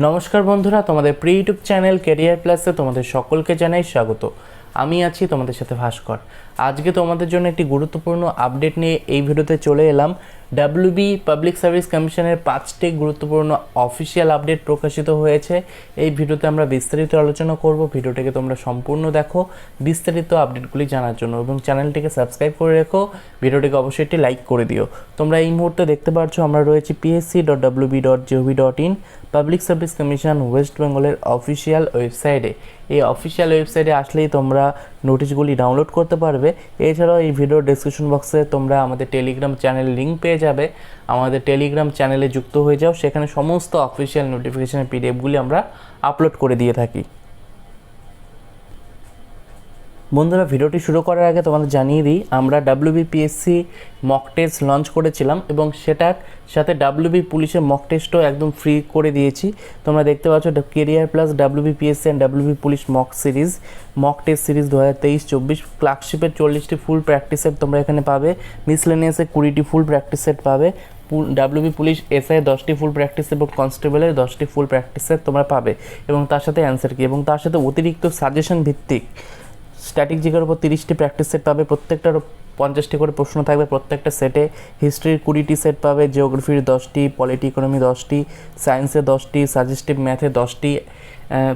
নমস্কার বন্ধুরা, তোমাদের প্রি ইউটিউব চ্যানেল কেরিয়ার প্লাসে তোমাদের সকলকে জানাই স্বাগত। আমি আছি তোমাদের সাথে ভাস্কর। আজকে তোমাদের জন্য একটি গুরুত্বপূর্ণ আপডেট নিয়ে এই ভিডিওতে চলে এলাম। ডাব্লিউবি পাবলিক সার্ভিস কমিশনের পাঁচটি গুরুত্বপূর্ণ অফিসিয়াল আপডেট প্রকাশিত হয়েছে। এই ভিডিওতে আমরা বিস্তারিত আলোচনা করব। ভিডিওটিকে তোমরা সম্পূর্ণ দেখো। বিস্তারিত আপডেটগুলি জানার জন্য এবং চ্যানেলটিকে সাবস্ক্রাইব করে রেখো। ভিডিওটিকে অবশ্যই একটি লাইক করে দিও। তোমরা এই মুহূর্তে দেখতে পাচ্ছ, আমরা রয়েছি PSC dot WB dot GOV dot in public service commission west বেঙ্গলের অফিসিয়াল ওয়েবসাইটে এই অফিসিয়াল ওয়েবসাইটে আসলেই তোমরা নোটিশগুলি ডাউনলোড করতে পারবে। এছাড়াও এই ভিডিও ডিসক্রিপশন বক্সে তোমরা আমাদের টেলিগ্রাম চ্যানেল লিঙ্ক পেয়ে যাবে। আমাদের টেলিগ্রাম চ্যানেলে যুক্ত হয়ে যাও। সেখানে সমস্ত অফিসিয়াল নোটিফিকেশনের পিডিএফগুলি আমরা আপলোড করে দিয়ে থাকি। বন্ধুরা, ভিডিওটি শুরু করার আগে তোমাদের জানিয়ে দিই, আমরা ডাব্লিউবিপিএসসি মক টেস্ট লঞ্চ করেছিলাম এবং সেটার সাথে ডাব্লিউবি পুলিশের মক টেস্টও একদম ফ্রি করে দিয়েছি। তোমরা দেখতে পাচ্ছ career plus WBPSC and WB police mock series mock test series দু হাজার তেইশ চব্বিশ ক্লার্কশিপের চল্লিশটি ফুল প্র্যাকটিস সেট তোমরা এখানে পাবে। মিসলেনিয়াসে কুড়িটি ফুল প্র্যাকটিস সেট পাবে। ডাব্লিউবি পুলিশ এসআই দশটি ফুল প্র্যাকটিস এবং কনস্টেবলের দশটি ফুল প্র্যাকটিস সেট তোমরা পাবে। এবং তার সাথে অ্যান্সার কি? এবং তার সাথে অতিরিক্ত সাজেশন ভিত্তিক স্ট্যাটিক জিকের উপর তিরিশটি প্র্যাকটিস সেট পাবে, প্রত্যেকটার পঞ্চাশটি করে প্রশ্ন থাকবে, প্রত্যেকটা সেটে হিস্ট্রির কুড়িটি সেট পাবে জিওগ্রাফির দশটি পলিটি ইকোনমি দশটি সায়েন্সের দশটি সাজেস্টিভ ম্যাথে দশটি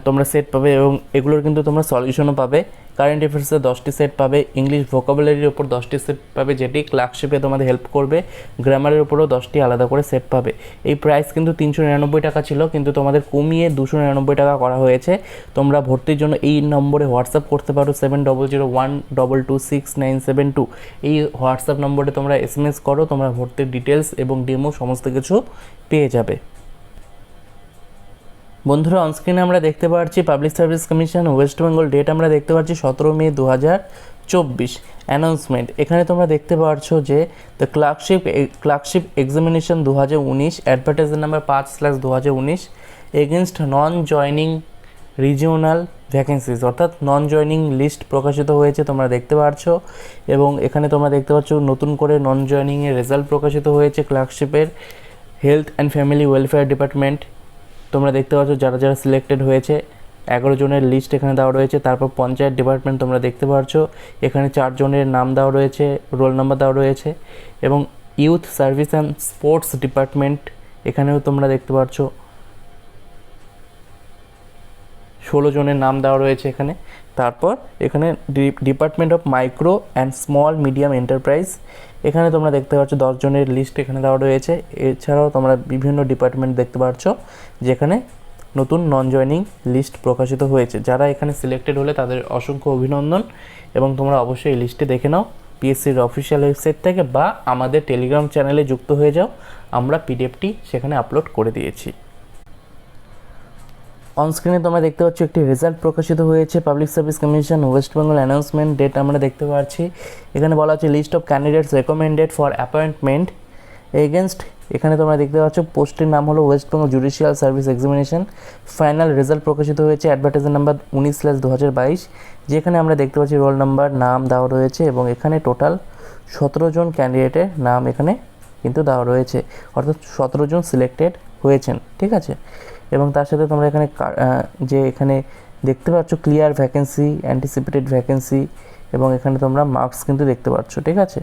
তোমরা সেট পাবে এবং এগুলোর কিন্তু তোমরা সলিউশনও পাবে। কারেন্ট অ্যাফেয়ার্সে দশটি সেট পাবে ইংলিশ ভোকাবুলারির ওপর দশটি সেট পাবে, যেটি ক্লার্কশিপে তোমাদের হেল্প করবে গ্রামারের উপরেও দশটি আলাদা করে সেট পাবে। এই প্রাইস কিন্তু তিনশো নিরানব্বই টাকা ছিল, কিন্তু তোমাদের কমিয়ে দুশো নিরানব্বই টাকা করা হয়েছে। তোমরা ভর্তির জন্য এই নম্বরে হোয়াটসঅ্যাপ করতে পারো seven double zero one double two six nine seven two এই হোয়াটসঅ্যাপ নম্বরে তোমরা এস এম এস করো, তোমরা ভর্তির ডিটেলস এবং ডেমো সমস্ত কিছু পেয়ে যাবে। বন্ধুরা অনস্ক্রিনে আমরা দেখতে পাচ্ছি public service commission west Bengal date আমরা দেখতে পাচ্ছি সতেরো মে দু হাজার চব্বিশ। অ্যানাউন্সমেন্ট এখানে তোমরা দেখতে পাচ্ছ যে দ্য ক্লার্কশিপ ক্লার্কশিপ এক্সামিনেশন দু হাজার উনিশ অ্যাডভার্টাইজার নাম্বার পাঁচ স্ল্যাশ দু হাজার উনিশ against non joining regional vacancies অর্থাৎ নন জয়নিং লিস্ট প্রকাশিত হয়েছে, তোমরা দেখতে পাচ্ছ এবং এখানে তোমরা দেখতে পাচ্ছ নতুন করে নন জয়নিংয়ের রেজাল্ট প্রকাশিত হয়েছে ক্লার্কশিপের health and family welfare department তোমরা দেখতে পাচ্ছ যারা যারা সিলেক্টেড হয়েছে, এগারো জনের লিস্ট এখানে দেওয়া রয়েছে, তারপর পঞ্চায়েত ডিপার্টমেন্ট তোমরা দেখতে পাচ্ছ, এখানে চারজনের নাম দেওয়া রয়েছে রোল নাম্বার দেওয়া রয়েছে, এবং youth service and sports department এখানেও তোমরা দেখতে পাচ্ছ। ষোলো জনের নাম দেওয়া রয়েছে এখানে। তারপর এখানে department of micro and small medium enterprise এখানে তোমরা দেখতে পাচ্ছ দশ জনের লিস্ট এখানে দেওয়া রয়েছে। এছাড়াও তোমরা বিভিন্ন ডিপার্টমেন্ট দেখতে পাচ্ছ যেখানে নতুন নন জয়নিং লিস্ট প্রকাশিত হয়েছে। যারা এখানে সিলেক্টেড হলে তাদের অসংখ্য অভিনন্দন এবং তোমরা অবশ্যই এই লিস্টে দেখে নাও। পিএসসির অফিসিয়াল ওয়েবসাইট থেকে বা আমাদের টেলিগ্রাম চ্যানেলে যুক্ত হয়ে যাও। আমরা পিডিএফটি সেখানে আপলোড করে দিয়েছি। অনস্ক্রিনে তোমরা দেখতে পাচ্ছ একটি রেজাল্ট প্রকাশিত হয়েছে public service commission West Bengal announcement date আমরা দেখতে পাচ্ছি। এখানে বলা হচ্ছে list of candidates recommended for appointment against এখানে তোমরা দেখতে পাচ্ছ পোস্টের নাম হলো West Bengal judicial service examination final result প্রকাশিত হয়েছে অ্যাডভার্টাইজার নাম্বার উনিশ স্ল্যাশ দু হাজার বাইশ। যেখানে আমরা দেখতে পাচ্ছি রোল নাম্বার নাম দেওয়া রয়েছে এবং এখানে টোটাল সতেরো জন ক্যান্ডিডেটের নাম এখানে কিন্তু দেওয়া রয়েছে। অর্থাৎ সতেরো জন সিলেক্টেড হয়েছেন, ঠিক আছে? এবং তার সাথে তোমরা এখানে যে এখানে দেখতে পাচ্ছ ক্লিয়ার ভ্যাকেন্সি অ্যান্টিসিপেটেড ভ্যাকেন্সি এবং এখানে তোমরা মার্কস কিন্তু দেখতে পাচ্ছ, ঠিক আছে?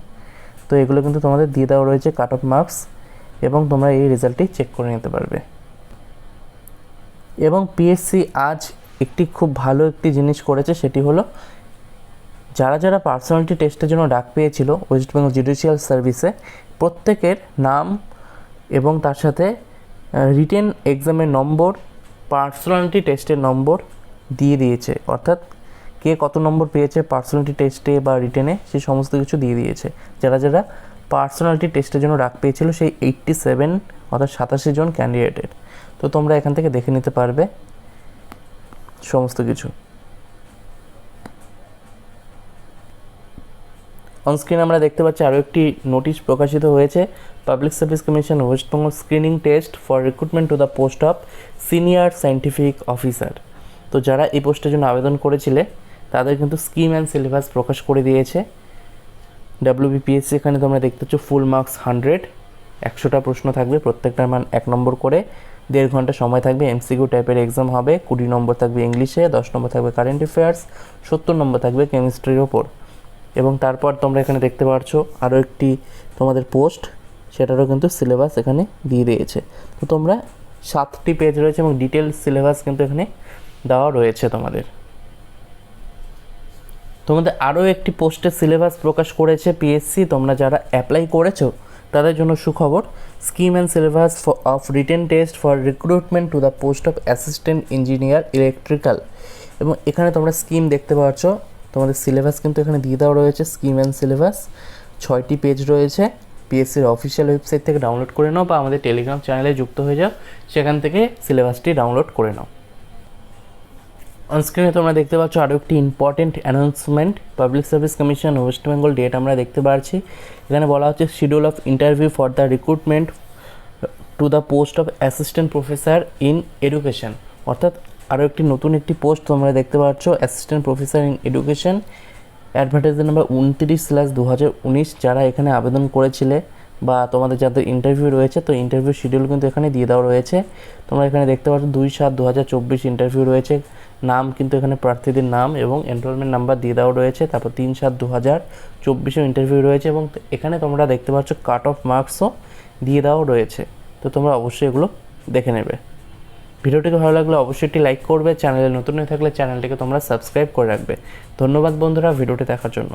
তো এগুলো কিন্তু তোমাদের দিয়ে দেওয়া রয়েছে কাট অফ মার্কস এবং তোমরা এই রেজাল্টটি চেক করে নিতে পারবে। এবং পিএসসি আজ একটি খুব ভালো একটি জিনিস করেছে, সেটি হলো যারা যারা পার্সোনালিটি টেস্টের জন্য ডাক পেয়েছিল ওয়েস্ট বেঙ্গল জুডিশিয়াল সার্ভিসে প্রত্যেকের নাম এবং তার সাথে রিটেন এক্সামের নম্বর পার্সোনালিটি টেস্টের নম্বর দিয়ে দিয়েছে। অর্থাৎ কে কত নম্বর পেয়েছে পার্সোনালিটি টেস্টে বা রিটেনে সে সমস্ত কিছু দিয়ে দিয়েছে। যারা যারা পার্সোনালিটি টেস্টের জন্য ডাক পেয়েছিল, সেই এইট্টি সেভেন অর্থাৎ সাতাশি জন ক্যান্ডিডেটের তো তোমরা এখান থেকে দেখে নিতে পারবে সমস্ত কিছু। অনস্ক্রিন আমরা দেখতে পাচ্ছি আরও একটি নোটিশ প্রকাশিত হয়েছে। Public service commission West Bengal screening test for recruitment to the post of senior scientific officer তো যারা এই পোস্টের জন্য আবেদন করেছিলে, তাদের কিন্তু স্কিম অ্যান্ড সিলেবাস প্রকাশ করে দিয়েছে। ডাব্লিউবিপিএসসি এখানে তোমরা দেখতে পাচ্ছ ফুল মার্কস হান্ড্রেড একশোটা প্রশ্ন থাকবে, প্রত্যেকটার মান এক নম্বর করে। দেড় ঘণ্টা সময় থাকবে এমসিকিউ টাইপের এক্সাম হবে। কুড়ি নম্বর থাকবে ইংলিশে দশ নম্বর থাকবে কারেন্ট অ্যাফেয়ার্স সত্তর নম্বর থাকবে কেমিস্ট্রির ওপর। এবং তারপর তোমরা এখানে দেখতে পাচ্ছো আরও একটি তোমাদের পোস্ট, সেটারও কিন্তু সিলেবাস এখানে দিয়ে দিয়েছে। তো তোমরা সাতটি পেজ রয়েছে এবং ডিটেল সিলেবাস কিন্তু এখানে দেওয়া রয়েছে তোমাদের। তোমাদের আরও একটি পোস্টের সিলেবাস প্রকাশ করেছে পিএসসি তোমরা যারা অ্যাপ্লাই করেছ, তাদের জন্য সুখবর scheme and syllabus of written test for recruitment to the post of assistant engineer electrical এবং এখানে তোমরা স্কিম দেখতে পাচ্ছ তোমাদের সিলেবাস কিন্তু এখানে দিয়ে দেওয়া রয়েছে স্কিম অ্যান্ড সিলেবাস ছয়টি পেজ রয়েছে। পিএসসির অফিসিয়াল ওয়েবসাইট থেকে ডাউনলোড করে নাও বা আমাদের টেলিগ্রাম চ্যানেলে যুক্ত হয়ে যাও। সেখান থেকে সিলেবাসটি ডাউনলোড করে নাও। অনস্ক্রিনে তোমরা দেখতে পাচ্ছ আরও একটি important announcement public service commission West Bengal date আমরা দেখতে পাচ্ছি এখানে বলা হচ্ছে schedule of interview for the recruitment to the post of assistant professor in education অর্থাৎ আরও একটি নতুন একটি পোস্ট তোমরা দেখতে পাচ্ছ assistant professor in education advertisement number উনত্রিশ স্ল্যাশ দু হাজার উনিশ যারা এখানে আবেদন করেছিলে বা তোমাদের যাদের ইন্টারভিউ রয়েছে, তো ইন্টারভিউ শিডিউল কিন্তু এখানে দিয়ে দেওয়া রয়েছে। তোমরা এখানে দেখতে পাচ্ছ দুই সাত দু হাজার চব্বিশ ইন্টারভিউ রয়েছে। নাম কিন্তু এখানে প্রার্থীদের নাম এবং এনরোলমেন্ট নাম্বার দিয়ে দেওয়া রয়েছে। তারপর তিন সাত দু হাজার চব্বিশেও ইন্টারভিউ রয়েছে এবং এখানে তোমরা দেখতে পাচ্ছ কাট অফ মার্কসও দিয়ে দেওয়া রয়েছে। তো তোমরা অবশ্যই এগুলো দেখে নেবে। ভিডিওটিকে ভালো লাগলে অবশ্যই একটি লাইক করবে, চ্যানেলে নতুন হয়ে থাকলে চ্যানেলটিকে তোমরা সাবস্ক্রাইব করে রাখবে। ধন্যবাদ বন্ধুরা ভিডিওটি দেখার জন্য।